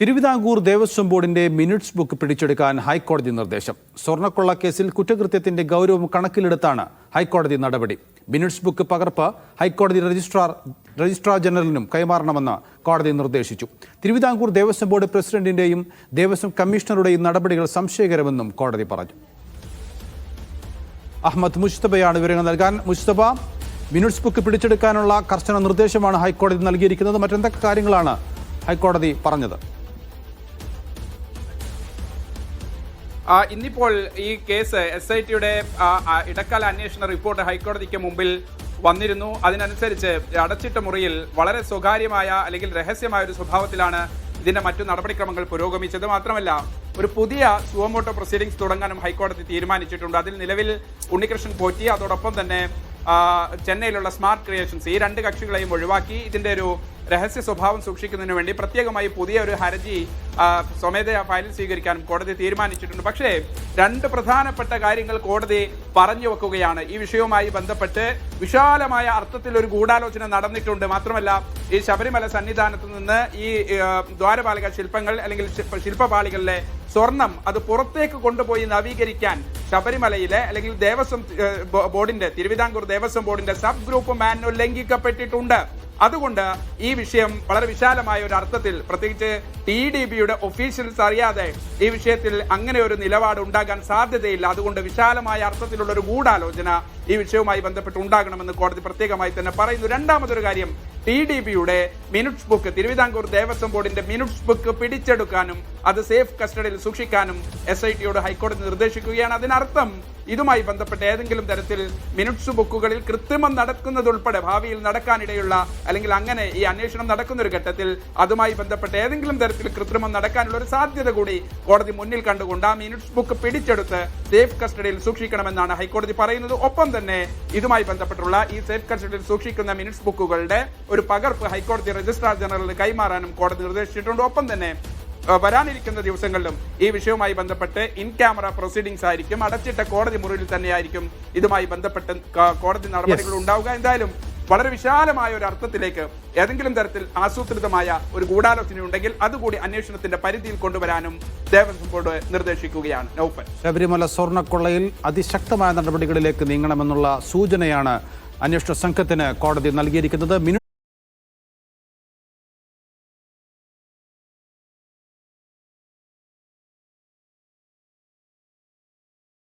തിരുവിതാംകൂർ ദേവസ്വം ബോർഡിന്റെ minutes book പിടിച്ചെടുക്കാൻ ഹൈക്കോടതി നിർദ്ദേശം. സ്വർണക്കൊള്ള കേസിൽ കുറ്റകൃത്യത്തിന്റെ ഗൗരവം കണക്കിലെടുത്താണ് ഹൈക്കോടതി നടപടി. മിനിറ്റ്സ് ബുക്ക് പകർപ്പ് ഹൈക്കോടതി രജിസ്ട്രാർ രജിസ്ട്രാർ ജനറലിനും കൈമാറണമെന്ന് കോടതി നിർദ്ദേശിച്ചു. തിരുവിതാംകൂർ ദേവസ്വം ബോർഡ് പ്രസിഡന്റിന്റെയും ദേവസ്വം കമ്മീഷണറുടെയും നടപടികൾ സംശയകരമെന്നും കോടതി പറഞ്ഞു. അഹമ്മദ് മുസ്തബയാണ് വിവരങ്ങൾ നൽകാൻ. മുസ്തബ മിനിറ്റ്സ് ബുക്ക് പിടിച്ചെടുക്കാനുള്ള കർശന നിർദ്ദേശമാണ് ഹൈക്കോടതി നൽകിയിരിക്കുന്നത്. മറ്റെന്തൊക്കെ കാര്യങ്ങളാണ് ഹൈക്കോടതി പറഞ്ഞത്? ഇന്നിപ്പോൾ ഈ കേസ് എസ് ഐ ടിയുടെ ഇടക്കാല അന്വേഷണ റിപ്പോർട്ട് ഹൈക്കോടതിക്ക് മുമ്പിൽ വന്നിരുന്നു. അതിനനുസരിച്ച് അടച്ചിട്ട മുറിയിൽ വളരെ സ്വകാര്യമായ അല്ലെങ്കിൽ രഹസ്യമായ ഒരു സ്വഭാവത്തിലാണ് ഇതിന്റെ മറ്റു നടപടിക്രമങ്ങൾ പുരോഗമിച്ചത്. മാത്രമല്ല ഒരു പുതിയ സുവമോട്ടോ പ്രൊസീഡിംഗ്സ് തുടങ്ങാനും ഹൈക്കോടതി തീരുമാനിച്ചിട്ടുണ്ട്. അതിൽ നിലവിൽ ഉണ്ണികൃഷ്ണൻ പോറ്റി അതോടൊപ്പം തന്നെ ചെന്നൈയിലുള്ള സ്മാർട്ട് ക്രിയേഷൻസ് ഈ രണ്ട് കക്ഷികളെയും ഒഴിവാക്കി ഇതിന്റെ ഒരു രഹസ്യ സ്വഭാവം സൂക്ഷിക്കുന്നതിന് വേണ്ടി പ്രത്യേകമായി പുതിയ ഒരു ഹർജി സ്വമേധയാ ഫയലിൽ സ്വീകരിക്കാനും കോടതി തീരുമാനിച്ചിട്ടുണ്ട്. പക്ഷേ രണ്ട് പ്രധാനപ്പെട്ട കാര്യങ്ങൾ കോടതി പറഞ്ഞു വെക്കുകയാണ്. ഈ വിഷയവുമായി ബന്ധപ്പെട്ട് വിശാലമായ അർത്ഥത്തിൽ ഒരു ഗൂഢാലോചന നടന്നിട്ടുണ്ട്. മാത്രമല്ല ഈ ശബരിമല സന്നിധാനത്ത് നിന്ന് ഈ ദ്വാരപാലക ശില്പങ്ങൾ അല്ലെങ്കിൽ ശില്പ- ശില്പപാളികളിലെ സ്വർണം അത് പുറത്തേക്ക് കൊണ്ടുപോയി നവീകരിക്കാൻ ശബരിമലയിലെ അല്ലെങ്കിൽ ദേവസ്വം ബോർഡിന്റെ തിരുവിതാംകൂർ ദേവസ്വം ബോർഡിന്റെ സബ് ഗ്രൂപ്പ് മാനുവൽ ലംഘിക്കപ്പെട്ടിട്ടുണ്ട്. അതുകൊണ്ട് ഈ വിഷയം വളരെ വിശാലമായ ഒരു അർത്ഥത്തിൽ പ്രത്യേകിച്ച് ടി ഡി ബിയുടെ ഒഫീഷ്യൽസ് അറിയാതെ ഈ വിഷയത്തിൽ അങ്ങനെ ഒരു നിലപാട് ഉണ്ടാകാൻ സാധ്യതയില്ല. അതുകൊണ്ട് വിശാലമായ അർത്ഥത്തിലുള്ള ഒരു ഗൂഢാലോചന ഈ വിഷയവുമായി ബന്ധപ്പെട്ട് ഉണ്ടാകണമെന്ന് കോടതി പ്രത്യേകമായി തന്നെ പറയുന്നു. രണ്ടാമതൊരു കാര്യം ടി ഡി ബിയുടെ മിനിറ്റ്സ് ബുക്ക് തിരുവിതാംകൂർ ദേവസ്വം ബോർഡിന്റെ മിനിറ്റ്സ് ബുക്ക് പിടിച്ചെടുക്കാനും അത് സേഫ് കസ്റ്റഡിയിൽ സൂക്ഷിക്കാനും എസ് ഐ ടിയോട് ഹൈക്കോടതി നിർദ്ദേശിക്കുകയാണ്. അതിനർത്ഥം ഇതുമായി ബന്ധപ്പെട്ട് ഏതെങ്കിലും തരത്തിൽ മിനിറ്റ്സ് ബുക്കുകളിൽ കൃത്രിമം നടക്കുന്നതുൾപ്പെടെ ഭാവിയിൽ നടക്കാനിടയുള്ള അല്ലെങ്കിൽ അങ്ങനെ ഈ അന്വേഷണം നടക്കുന്ന ഒരു ഘട്ടത്തിൽ അതുമായി ബന്ധപ്പെട്ട് ഏതെങ്കിലും തരത്തിൽ കൃത്രിമം നടക്കാനുള്ള ഒരു സാധ്യത കൂടി കോടതി മുന്നിൽ കണ്ടുകൊണ്ട് ആ മിനിറ്റ്സ് ബുക്ക് പിടിച്ചെടുത്ത് സേഫ് കസ്റ്റഡിയിൽ സൂക്ഷിക്കണമെന്നാണ് ഹൈക്കോടതി പറയുന്നത്. ഒപ്പം തന്നെ ഇതുമായി ബന്ധപ്പെട്ടുള്ള ഈ സേഫ് കസ്റ്റഡിയിൽ സൂക്ഷിക്കുന്ന മിനിറ്റ്സ് ബുക്കുകളുടെ ഒരു പകർപ്പ് ഹൈക്കോടതി രജിസ്ട്രാർ ജനറലിന് കൈമാറാനും കോടതി നിർദ്ദേശിച്ചിട്ടുണ്ട്. ഒപ്പം തന്നെ വരാനിരിക്കുന്ന ദിവസങ്ങളിലും ഈ വിഷയവുമായി ബന്ധപ്പെട്ട് ഇൻ ക്യാമറ പ്രൊസീഡിംഗ്സ് ആയിരിക്കും. അടച്ചിട്ട കോടതി മുറിയിൽ തന്നെയായിരിക്കും ഇതുമായി ബന്ധപ്പെട്ട് കോടതി നടപടികൾ ഉണ്ടാവുക. എന്തായാലും വളരെ വിശാലമായ ഒരു അർത്ഥത്തിലേക്ക് ഏതെങ്കിലും തരത്തിൽ ആസൂത്രിതമായ ഒരു ഗൂഢാലോചന ഉണ്ടെങ്കിൽ അതുകൂടി അന്വേഷണത്തിന്റെ പരിധിയിൽ കൊണ്ടുവരാനും ദേവസ്വം ബോർഡ് നിർദ്ദേശിക്കുകയാണ്. നൗഫൽ. ശബരിമല സ്വർണക്കൊള്ളയിൽ അതിശക്തമായ നടപടികളിലേക്ക് നീങ്ങണമെന്നുള്ള സൂചനയാണ് അന്വേഷണ സംഘത്തിന് കോടതി നൽകിയിരിക്കുന്നത്.